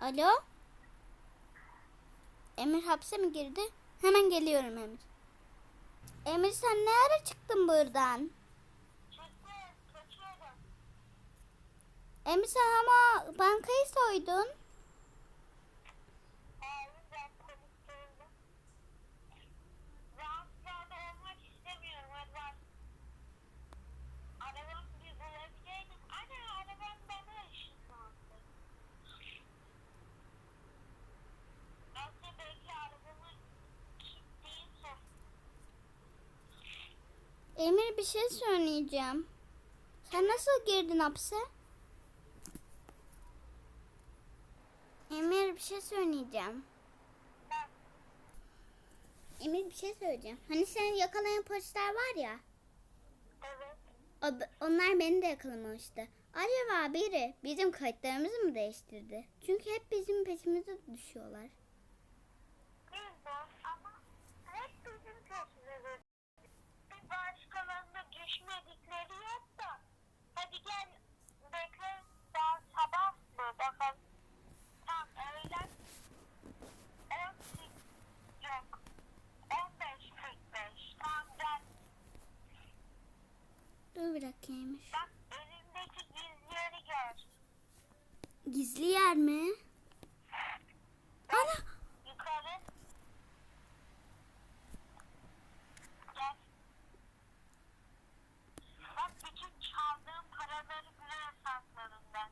Alo? Emir hapse mi girdi? Hemen geliyorum Emir. Emir sen ne ara çıktın buradan? Çıktı, kaçıyorum. Emir sen ama bankayı soydun. Abi ben konuştuğumda. Rahatsızlarda olmak istemiyorum. Hadi bak. Arabamı bir bulabileydim. Ana arabam bana ışınlandı. Belki belki arabamı kilitleyince. Emir bir şey söyleyeceğim. Sen nasıl girdin hapse? Emir bir şey söyleyeceğim. Emir bir şey söyleyeceğim. Hani seni yakalayan polisler var ya. evet. o- onlar beni de yakalamıştı. Acaba biri bizim kayıtlarımızı mı değiştirdi? Çünkü hep bizim peşimize düşüyorlar. Bilmem ama hep bizim peşimizde. Bir başkalarına düşmedikleri yok da. Hadi gel bekle daha sabah mı bakalım. Tam öğlen 18 yok. 15.45 tamam gel. Dur Emir. Bak önümdeki gizli yeri gör. Gizli yer mi? Ana! Yukarı. Gel. Bak bütün çaldığım paraları buraya sakladım ben.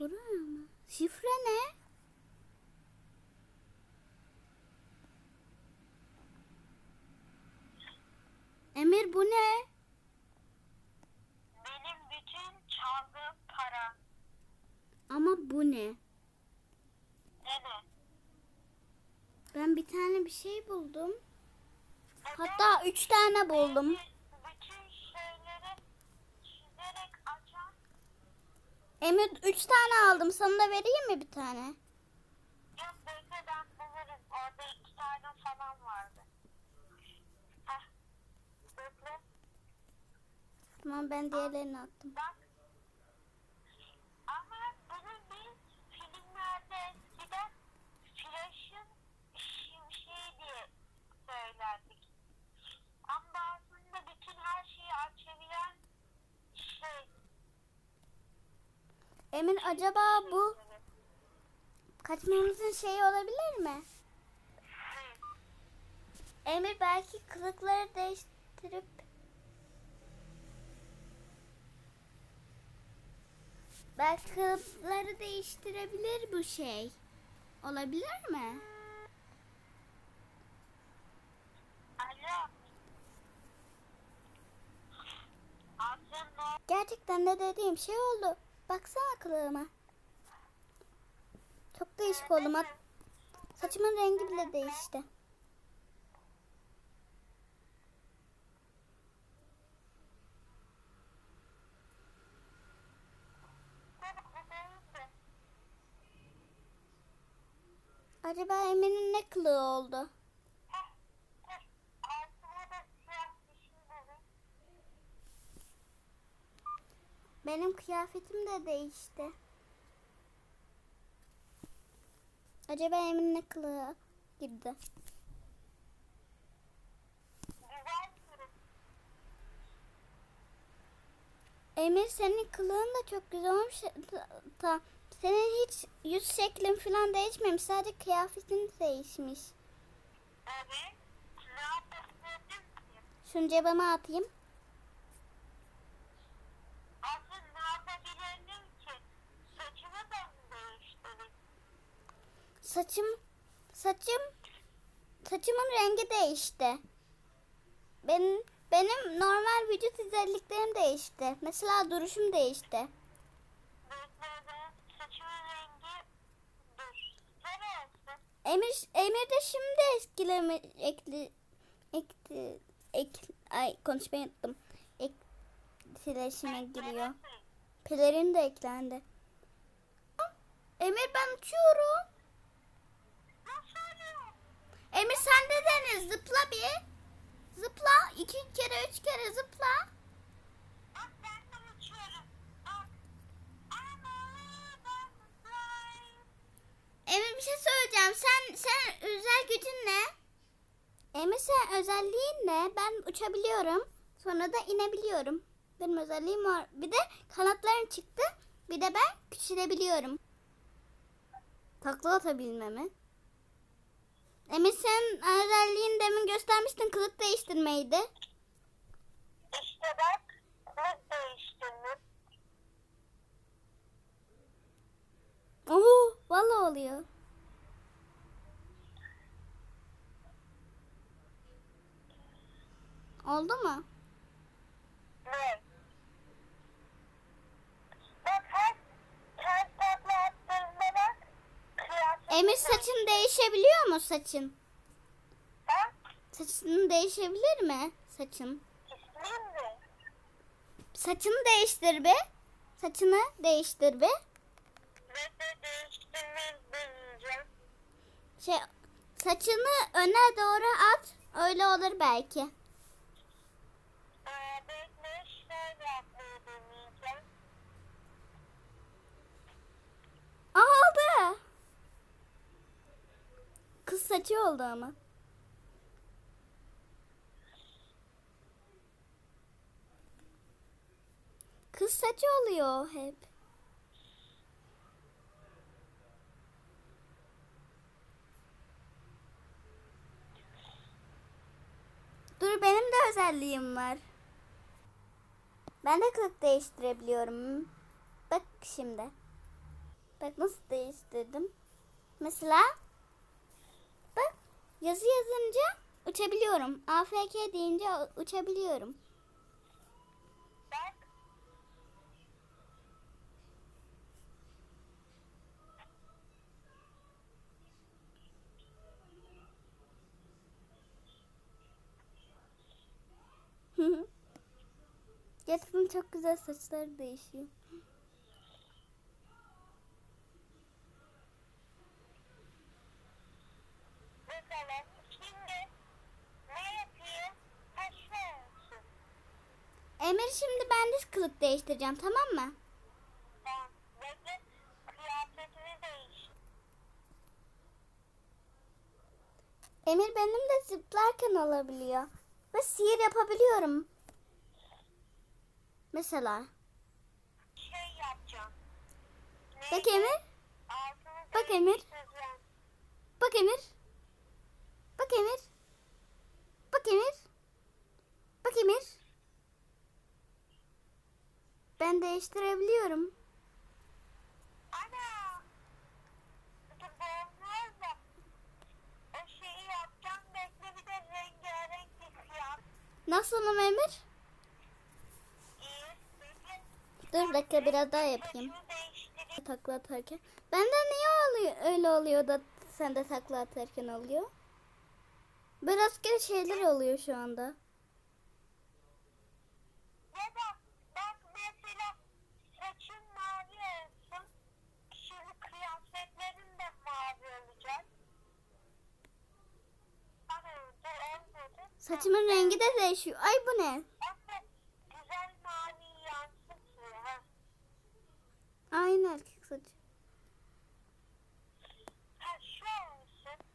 Buraya mı? Şifre ne? Emir bu ne? Benim bütün çaldığım para. Ama bu ne? Evet. Ben bir tane bir şey buldum. Evet. Hatta üç tane buldum. Bütün şeyleri çizerek açan Emir üç tane aldım. Sana da vereyim mi bir tane? yok bekle ben bulurum. Orada iki tane falan vardı. Heh. Bekle. Tamam ben diğerlerini attım. Bak. Emir acaba bu kaçmamızın şeyi olabilir mi? Emir belki kılıkları değiştirip belki kılıkları değiştirebilir bu şey. Olabilir mi? Alo. Gerçekten de dediğim şey oldu. Baksana kılığıma. Çok değişik oldum. Saçımın rengi bile değişti. Acaba Emin'in ne kılığı oldu? Altıma da siyah bir şey dedim. Benim kıyafetim de değişti. Acaba Emin ne kılığı girdi? Emir senin kılığın da çok güzel olmuş. Ta- senin hiç yüz şeklin falan değişmemiş. Sadece kıyafetin değişmiş. Evet. Şunu cebime atayım. Saçım saçım saçımın rengi değişti. Benim benim normal vücut özelliklerim değişti. Mesela duruşum değişti. Emir Emir de şimdi etkileme ekli ekli ek ay konuşmayı unuttum. Etkileşime giriyor. Pelerin de eklendi. Emir ben uçuyorum. Emir sen de dene zıpla bir. Zıpla iki kere üç kere zıpla. Emir bir şey söyleyeceğim. Sen sen özel gücün ne? Emir sen özelliğin ne? Ben uçabiliyorum. Sonra da inebiliyorum. Benim özelliğim var. Bir de kanatlarım çıktı. Bir de ben küçülebiliyorum. Takla atabilmemi. Emir sen özelliğini demin göstermiştin. Kılık değiştirmeydi. İşte bak kılık değiştirdim. Oo, vallahi oluyor. Oldu mu? Ne? Bak her her takla attığında bak kıyafetin Emir saçın değişebiliyor mu saçın? Bak Saçın değişebilir mi? Saçın. ne? Saçını değiştir be. Saçını değiştir be. Şey saçını öne doğru at. Öyle olur belki. Ee, bekle şöyle yapmayı deneyeceğim. Aa, oldu. Kız saçı oldu ama. Kız saçı oluyor hep. Dur benim de özelliğim var. Ben de kılık değiştirebiliyorum. Bak şimdi. Bak nasıl değiştirdim. Mesela yazı yazınca uçabiliyorum. AFK deyince uçabiliyorum. Gerçekten çok güzel saçlar değişiyor. Bakalım şimdi ne yapayım? Ha şu olsun. Emir şimdi ben de kılık değiştireceğim tamam mı? Tamam. Bekle kıyafetini değiş. Emir benim de zıplarken olabiliyor. Ve sihir yapabiliyorum. Mesela. Şey yapacağım. Bak Emir. Altını Bak Emir. değiştireceğim. Bak Emir. Bak Emir. Bak Emir. Bak Emir. Ben değiştirebiliyorum. Ana! Da. O şeyi yapacağım. Bekle bir de rengarenk bir kıyafet. Nasılım Emir? İyi. Bekle. Dur dakika biraz daha yapayım. Takla atarken. Bende niye oluyor, öyle oluyor da sende takla atarken oluyor? Biraz kere şeyler oluyor şu anda. Ya da bak mesela saçın mavi olsun. Şimdi kıyafetlerin de mavi olacak. Ana dur olmadı. Saçımın rengi de değişiyor. Ay bu ne? Aslında güzel mavi yansıtıyor. Ha. Aynı erkek saçı. Ha şu olsun.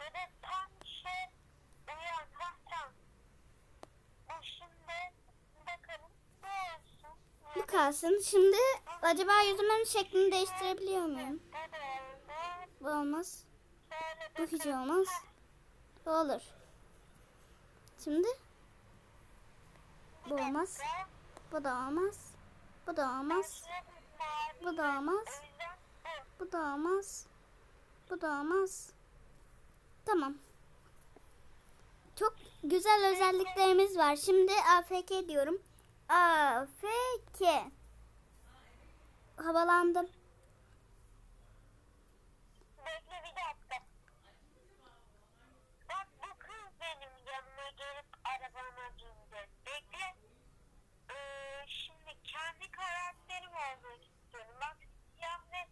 Böyle tam şey uyan. Ha tam. Bu şimdi bakalım bu olsun. Bu kalsın. Şimdi acaba yüzümün şeklini değiştirebiliyor muyum? Bu olmaz. Bu hiç olmaz. Bu olur. Şimdi bu olmaz. Bu da olmaz. Bu da olmaz. Bu da olmaz. Bu da olmaz. Bu da olmaz. Tamam. Çok güzel özelliklerimiz var. Şimdi AFK diyorum. AFK. Havalandım. Bekle bir dakika. Bak bu kız benim yanıma gelip arabama bindi. Bekle. Ee, şimdi kendi karakterim olmak istiyorum. Bak siyah ve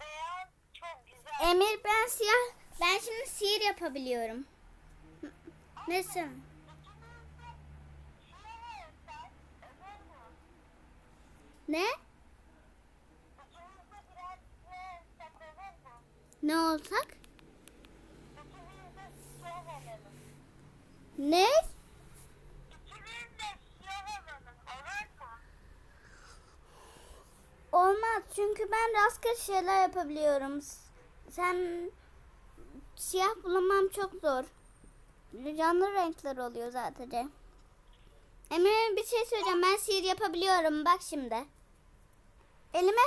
beyaz çok güzel. Emir ben siyah. Ben şimdi sihir yapabiliyorum. Nasıl? Ne? İkimiz de biraz siyah olsak olur mu? Ne olsak? Ne? Olmaz çünkü ben rastgele şeyler yapabiliyorum. Sen siyah bulamam çok zor. Canlı renkler oluyor zaten. Emre bir şey söyleyeceğim. Ben sihir yapabiliyorum. Bak şimdi. Elime